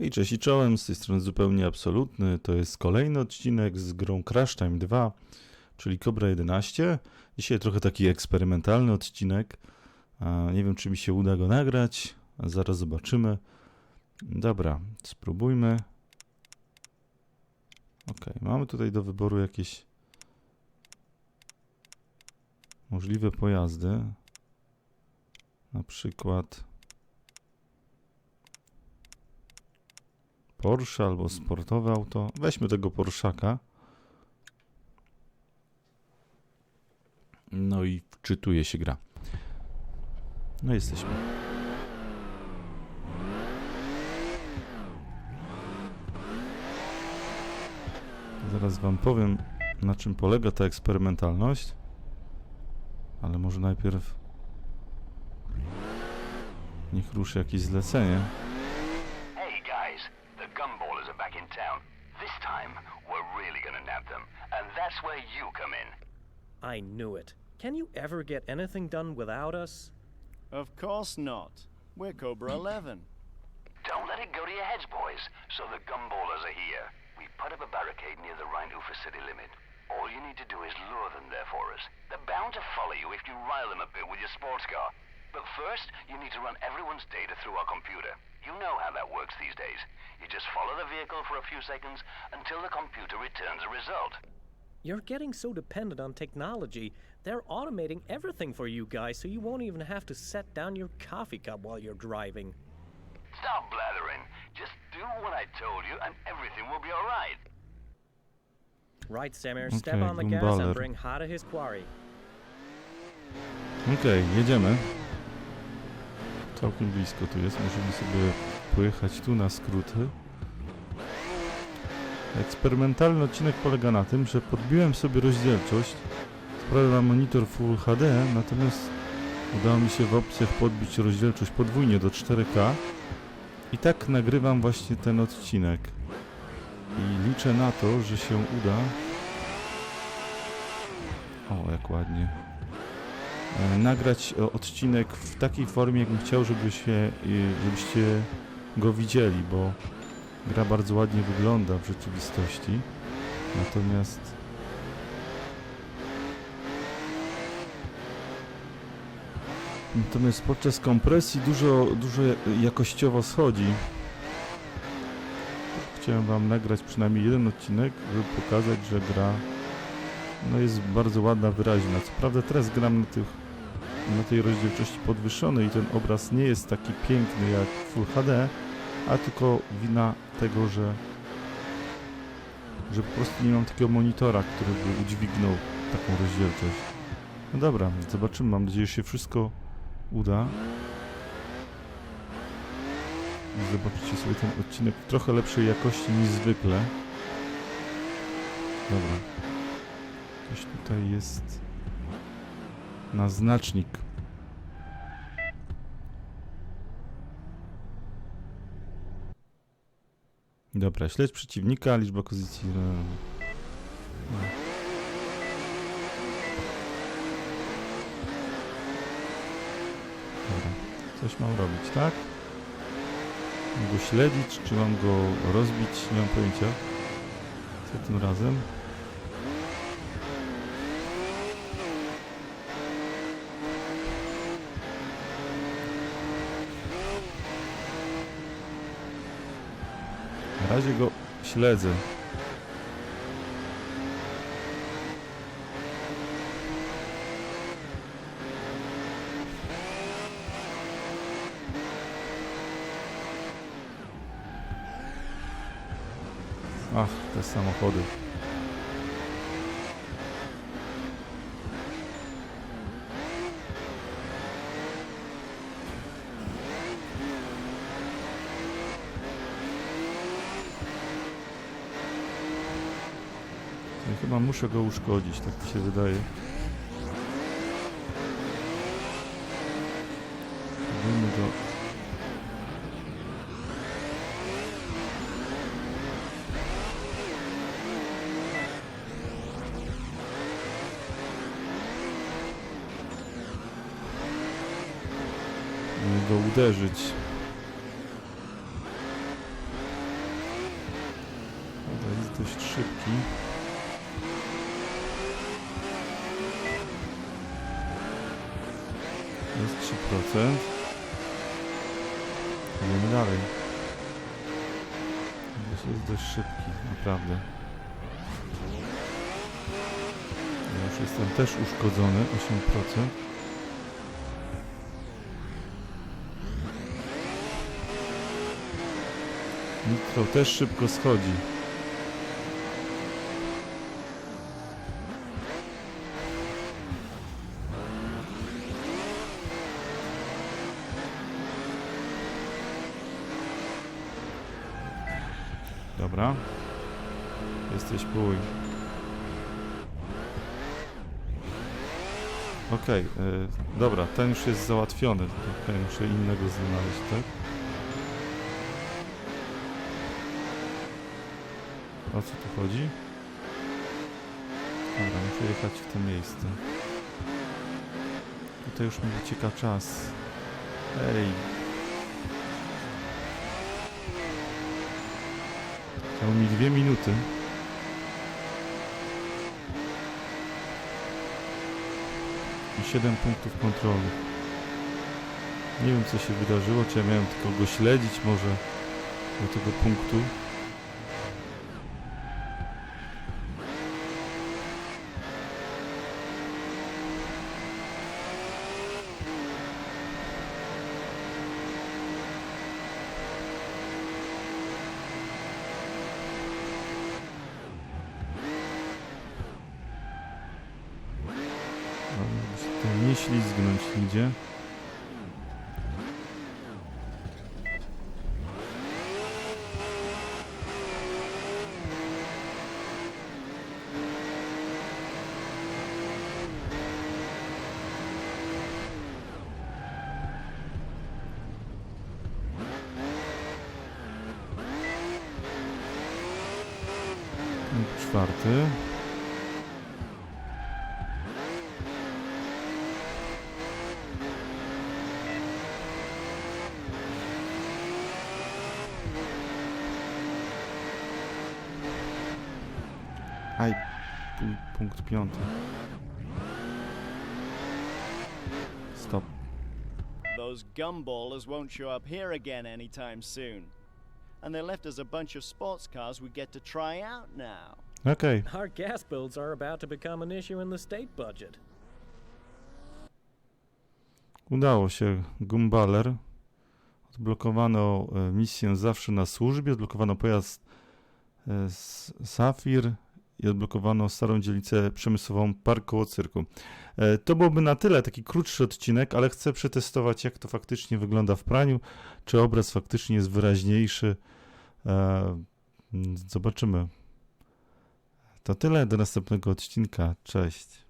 I cześć i czołem, z tej strony zupełnie absolutny. To jest kolejny odcinek z grą Crash Time 2, czyli Cobra 11. Dzisiaj trochę taki eksperymentalny odcinek. Nie wiem, czy mi się uda go nagrać. Zaraz zobaczymy. Dobra, spróbujmy. Ok, mamy tutaj do wyboru jakieś możliwe pojazdy. Na przykład Porsche albo sportowe auto. Weźmy tego Porszaka. No i wczytuje się gra. No jesteśmy. Zaraz wam powiem, na czym polega ta eksperymentalność. Ale może najpierw niech ruszy jakieś zlecenie. Town. This time, we're really gonna nab them. And that's where you come in. I knew it. Can you ever get anything done without us? Of course not. We're Cobra hmm. 11. Don't let it go to your heads, boys. So the gumballers are here. We put up a barricade near the Rhine-Ufer city limit. All you need to do is lure them there for us. They're bound to follow you if you rile them a bit with your sports car. But first, you need to run everyone's data through our computer. You know how that works these days. You just follow the vehicle for a few seconds until the computer returns a result. You're getting so dependent on technology, they're automating everything for you guys so you won't even have to set down your coffee cup while you're driving. Stop blathering. Just do what I told you and everything will be alright. Right, Samir, okay, step on the gas Gumballer. and bring Ha to his quarry. Okej, jedziemy. Całkiem blisko tu jest. Możemy sobie pojechać tu na skróty. Eksperymentalny odcinek polega na tym, że podbiłem sobie rozdzielczość. Sprawę na monitor Full HD, natomiast udało mi się w opcjach podbić rozdzielczość podwójnie do 4K. I tak nagrywam właśnie ten odcinek. I liczę na to, że się uda. O, jak ładnie nagrać e, odcinek w takiej formie, jakbym chciał, żeby się, e, żebyście go widzieli, bo gra bardzo ładnie wygląda w rzeczywistości. Natomiast Natomiast podczas kompresji dużo, dużo ja- jakościowo schodzi. Chciałem wam nagrać przynajmniej jeden odcinek, żeby pokazać, że gra no jest bardzo ładna, wyraźna. Co prawda teraz gram na, tych, na tej rozdzielczości podwyższonej i ten obraz nie jest taki piękny jak Full HD, a tylko wina tego, że że po prostu nie mam takiego monitora, który by udźwignął taką rozdzielczość. No dobra, zobaczymy. Mam nadzieję, że się wszystko uda. Zobaczycie sobie ten odcinek w trochę lepszej jakości niż zwykle. Dobra. Coś tutaj jest na znacznik. Dobra, śledź przeciwnika, liczba pozycji. e, no. Dobra, coś mam robić, tak? Mam go śledzić, czy mam go rozbić? Nie mam pojęcia. Co tym razem? Na razie go śledzę. Ach, te samochody. Chyba muszę go uszkodzić, tak mi się wydaje. Spróbujmy go. Go uderzyć. dość szybki. Idziemy dalej. Jest jest dość szybki, naprawdę. Ja już jestem też uszkodzony, 8%. Nitro też szybko schodzi. Dobra. Jesteś pój. Okej, y, dobra, ten już jest załatwiony. Okej, muszę innego znaleźć, tak? O co tu chodzi? Dobra, muszę jechać w to miejsce. Tutaj już mi wycieka czas. Ej. Zostało mi dwie minuty. I 7 punktów kontroli. Nie wiem co się wydarzyło, czy ja miałem tylko go śledzić może do tego punktu. No, żeby się tutaj nie ślizgnąć nigdzie. Czwarty. Aj, pu- punkt piąty. Stop. Those gumballers won't show up here again anytime soon. And they left us a bunch of sports cars we get to try out now. Okej, Our gas bills are about to become an issue in the state budget. udało się. Gumbaler. Odblokowano e, misję zawsze na służbie, odblokowano pojazd e, Safir i odblokowano starą dzielnicę przemysłową Park koło cyrku. E, To byłoby na tyle, taki krótszy odcinek, ale chcę przetestować, jak to faktycznie wygląda w praniu, czy obraz faktycznie jest wyraźniejszy. E, Zobaczymy. To tyle do następnego odcinka. Cześć.